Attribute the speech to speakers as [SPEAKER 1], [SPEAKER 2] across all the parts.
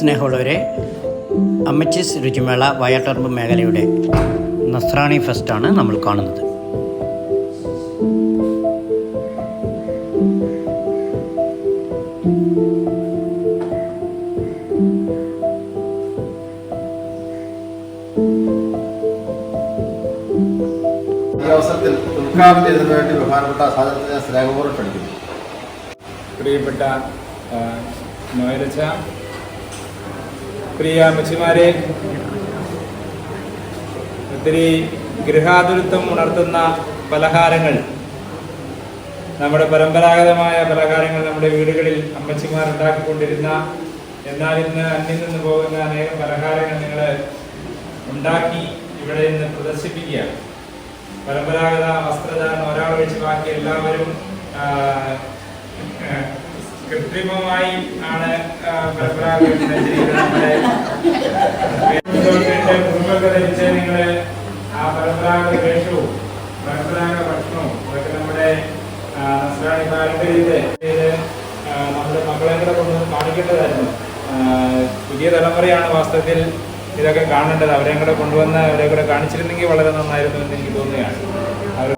[SPEAKER 1] സ്നേഹമുള്ളവരെ അമ്മച്ചീസ് രുചിമേള വയട്ടർമ്പ് മേഖലയുടെ നസ്രാണി ഫെസ്റ്റാണ് നമ്മൾ കാണുന്നത്.
[SPEAKER 2] പ്രിയപ്പെട്ട ആ, നോയലച്ച പ്രിയ അമ്മച്ചിമാരെ ഒത്തിരി ഗൃഹാതുരത്വം ഉണർത്തുന്ന പലഹാരങ്ങൾ നമ്മുടെ പരമ്പരാഗതമായ പലഹാരങ്ങൾ നമ്മുടെ വീടുകളിൽ അമ്മച്ചിമാർ ഉണ്ടാക്കിക്കൊണ്ടിരുന്ന എന്നാൽ ഇന്ന് അന്യം നിന്ന് പോകുന്ന അനേകം പലഹാരങ്ങൾ നിങ്ങൾ ഉണ്ടാക്കി ഇവിടെ നിന്ന് പ്രദർശിപ്പിക്കുകയാണ്. പരമ്പരാഗത വസ്ത്രധാരണം ഒരാൾ വെച്ച് ബാക്കി എല്ലാവരും കൃത്രിമമായി ആണ് കുറുമ്പൊക്കെ ധരിച്ച് നിങ്ങൾ ആ പരമ്പരാഗത വേഷവും പരമ്പരാഗത ഭക്ഷണവും അതൊക്കെ നമ്മുടെ നസ്രാണി പാരമ്പര്യത്തെ നമ്മുടെ മക്കളെ കൂടെ കൊണ്ട് കാണിക്കേണ്ടതായിരുന്നു. പുതിയ തലമുറയാണ് വാസ്തവത്തിൽ ഇതൊക്കെ കാണേണ്ടത്. അവരെ കൂടെ കൊണ്ടുവന്ന് അവരെ കൂടെ കാണിച്ചിരുന്നെങ്കിൽ വളരെ നന്നായിരുന്നു എന്ന് എനിക്ക് തോന്നുകയാണ്. അവർ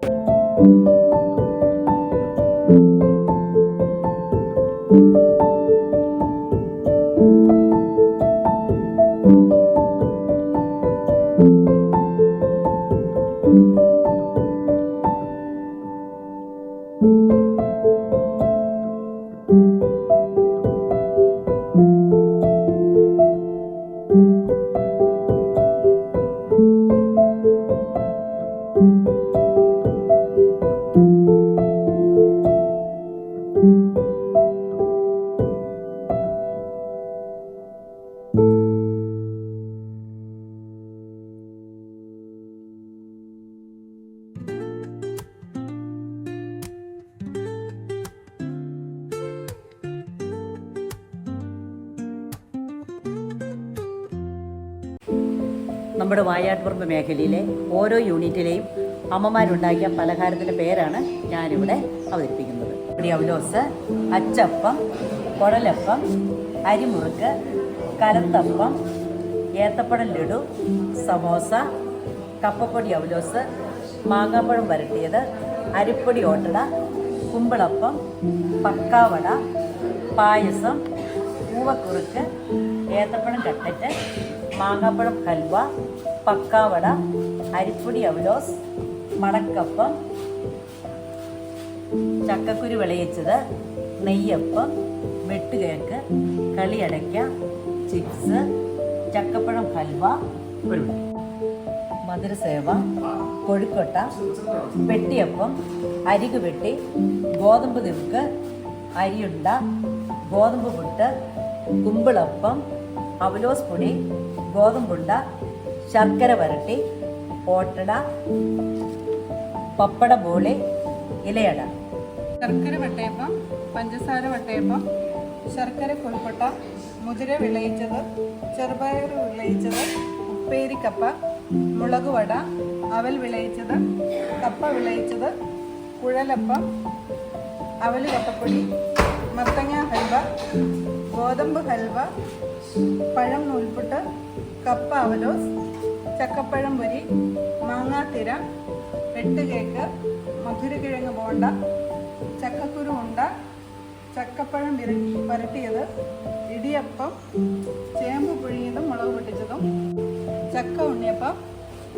[SPEAKER 3] നമ്മുടെ വായാട്ടുപറമ്പ് മേഖലയിലെ ഓരോ യൂണിറ്റിലെയും അമ്മമാരുണ്ടാക്കിയ പലഹാരത്തിന്റെ പേരാണ് ഞാനിവിടെ അവതരിപ്പിക്കുന്നത്. അവലോസ് അച്ചപ്പം കുഴലപ്പം അരിമുറുക്ക് കലത്തപ്പം ഏത്തപ്പഴം ലഡു സമോസ കപ്പപ്പൊടി അവലോസ് മാങ്ങാപ്പഴം വരട്ടിയത് അരിപ്പൊടി ഓട്ടട കുമ്പിളപ്പം പക്കാവട പായസം പൂവക്കുറുക്ക് ഏത്തപ്പഴം കട്ടറ്റ് മാങ്ങാപ്പഴം ഹൽവ പക്കാവട അരിപ്പൊടി അവലോസ് മടക്കപ്പം ചക്കക്കുരു വിളയിച്ചത് നെയ്യപ്പം വെട്ടുകേക്ക് കളിയടയ്ക്ക ചിപ്സ് ചക്കപ്പഴം ഹൽവ മധുരസേവ കൊഴുക്കൊട്ട പെട്ടിയപ്പം അരികു വെട്ടി ഗോതമ്പ് തിരുക്ക് അരിയുണ്ട ഗോതമ്പ് പുട്ട് കുമ്പിളപ്പം അവലോസ് പൊടി ഗോതമ്പുണ്ട ശർക്കര വരട്ടി ഓട്ടട പപ്പട ബോളി ഇലയട.
[SPEAKER 4] ശർക്കര വട്ടയപ്പം പഞ്ചസാര വട്ടയപ്പം ശർക്കര കൊൽക്കൊട്ട മുതിര വിളയിച്ചത് ചെറുപയർ വിളയിച്ചത് ഉപ്പേരിക്കപ്പ മുളക് വട അവൽ വിളയിച്ചത് കപ്പ വിളയിച്ചത് കുഴലപ്പം അവൽ കപ്പപ്പൊടി മത്തങ്ങ ഹൽവ ഗോതമ്പ് ഹൽവ പഴം നൂൽപുട്ട് കപ്പ അവലോസ് ചക്കപ്പഴം പൊരി മാങ്ങാത്തിര വെട്ടുകേക്ക് മധുരക്കിഴങ്ങ് ബോണ്ട ചക്കക്കുരു ഉണ്ട ചക്കപ്പഴം വിര വരട്ടിയത് ഇടിയപ്പം ചേമ്പ് പുഴുങ്ങിയതും മുളക് പൊട്ടിച്ചതും ചക്ക ഉണ്ണിയപ്പം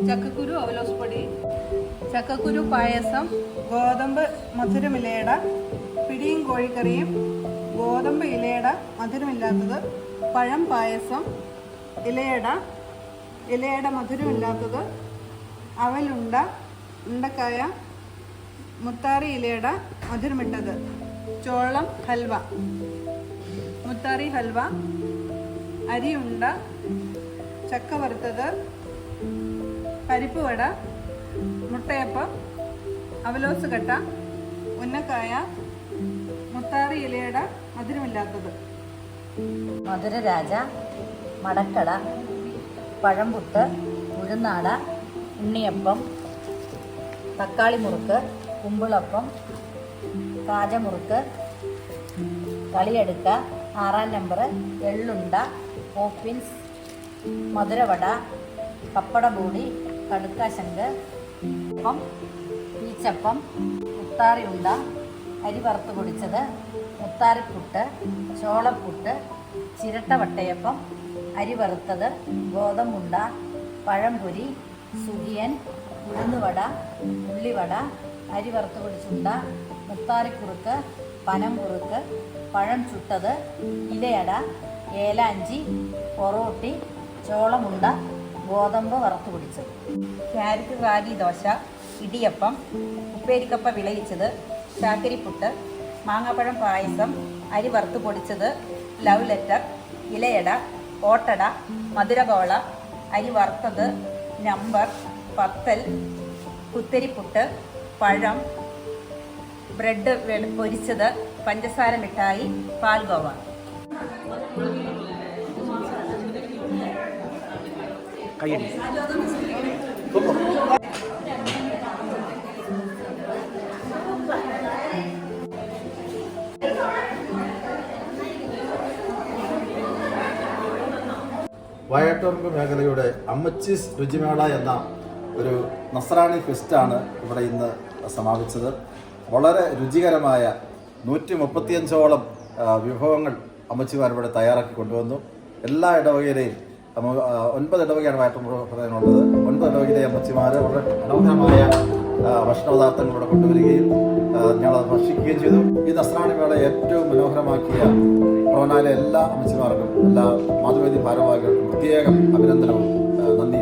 [SPEAKER 4] ചക്കക്കുരു അവലോസ് പൊടി ചക്കക്കുരു പായസം ഗോതമ്പ് മധുരമിലയട പിടിയും കോഴിക്കറിയും ഗോതമ്പ് ഇലയട മധുരമില്ലാത്തത് പഴം പായസം ഇലയട ഇലയട മധുരമില്ലാത്തത് അവലുണ്ട ഉണ്ടക്കായ മുത്താറി ഇലയട മധുരമിട്ടത് ചോളം ഹൽവ. മുത്താറി ഹൽവ. അരിയുണ്ട ചക്ക വറുത്തത് പരിപ്പ് വട മുട്ടയപ്പം അവലോസ് കട്ട ഉന്നക്കായ മുത്താറി ഇലയട മധുരമില്ലാത്തത്.
[SPEAKER 3] മധുരരാജ മടക്കട പഴംപുട്ട് ഉഴുന്നാട ഉണ്ണിയപ്പം തക്കാളി മുറുക്ക് കുമ്പിളപ്പം കാജമുറുക്ക് കളിയെടുക്ക ആറാം നമ്പർ എള്ളുണ്ട പോപ്പിൻസ് മധുരവട പപ്പടപൂടി കടുക്കാശങ്ക് അപ്പം ഈച്ചപ്പം മുത്താറി ഉണ്ട അരി വറുത്ത് പൊടിച്ചത് മുത്താറിപ്പുട്ട് ചോളപ്പുട്ട് ചിരട്ട വട്ടയപ്പം അരി വറുത്തത് ഗോതമ്പുണ്ട പഴംപൊരി സുഖിയൻ ഉഴുന്നുവട ഉള്ളിവട അരി വറുത്ത് പൊടിച്ചുണ്ട മുത്താറിക്കുറുക്ക് പനംകുറുക്ക് പഴം ചുട്ടത് ഇലയട ഏലാഞ്ചി പൊറോട്ടി ചോളമുണ്ട ഗോതമ്പ് വറുത്ത് പൊടിച്ചത്.
[SPEAKER 5] ക്യാരറ്റ് റാഗി ദോശ ഇടിയപ്പം ഉപ്പേരിക്കപ്പ വിളയിച്ചത് ചാക്കരിപ്പുട്ട് മാങ്ങാപ്പഴം പായസം അരി വറുത്ത് പൊടിച്ചത് ലവ് ലെറ്റർ ഇലയട ഓട്ടട മധുരകോള അരി വറുത്തത് നമ്പർ പത്തൽ കുത്തരിപ്പുട്ട് പഴം ബ്രെഡ് പൊരിച്ചത് പഞ്ചസാര മിഠായി പാൽഗോവ
[SPEAKER 1] കൈയടി
[SPEAKER 6] വയട്ടൂർമ്പ് മേഖലയുടെ അമ്മച്ചീസ് രുചിമേള എന്ന ഒരു നസ്രാണി ഫെസ്റ്റാണ് ഇവിടെ ഇന്ന് സമാപിച്ചത്. വളരെ രുചികരമായ നൂറ്റി മുപ്പത്തിയഞ്ചോളം വിഭവങ്ങൾ അമ്മച്ചിമാർ ഇവിടെ തയ്യാറാക്കി കൊണ്ടുവന്നു. എല്ലാ ഇടവകയിലെയും ഒൻപത് ഇടവകയാണ് വയറ്റുള്ളത് ഒൻപത് ഇടവകയിലെ അമ്മച്ചിമാർ വളരെ മനോഹരമായ ഭക്ഷണ ഭക്ഷണപദാർത്ഥങ്ങൾ ഇവിടെ കൊണ്ടുവരികയും ഞങ്ങളത് ഭക്ഷിക്കുകയും ചെയ്തു. ഈ നസ്രാണി മേള ഏറ്റവും മനോഹരമാക്കിയ ഭവനാലെ എല്ലാ അമ്മച്ചിമാർക്കും എല്ലാ മാതൃവേദി ഭാരവാഹികൾക്കും പ്രത്യേകം അഭിനന്ദനവും നന്ദി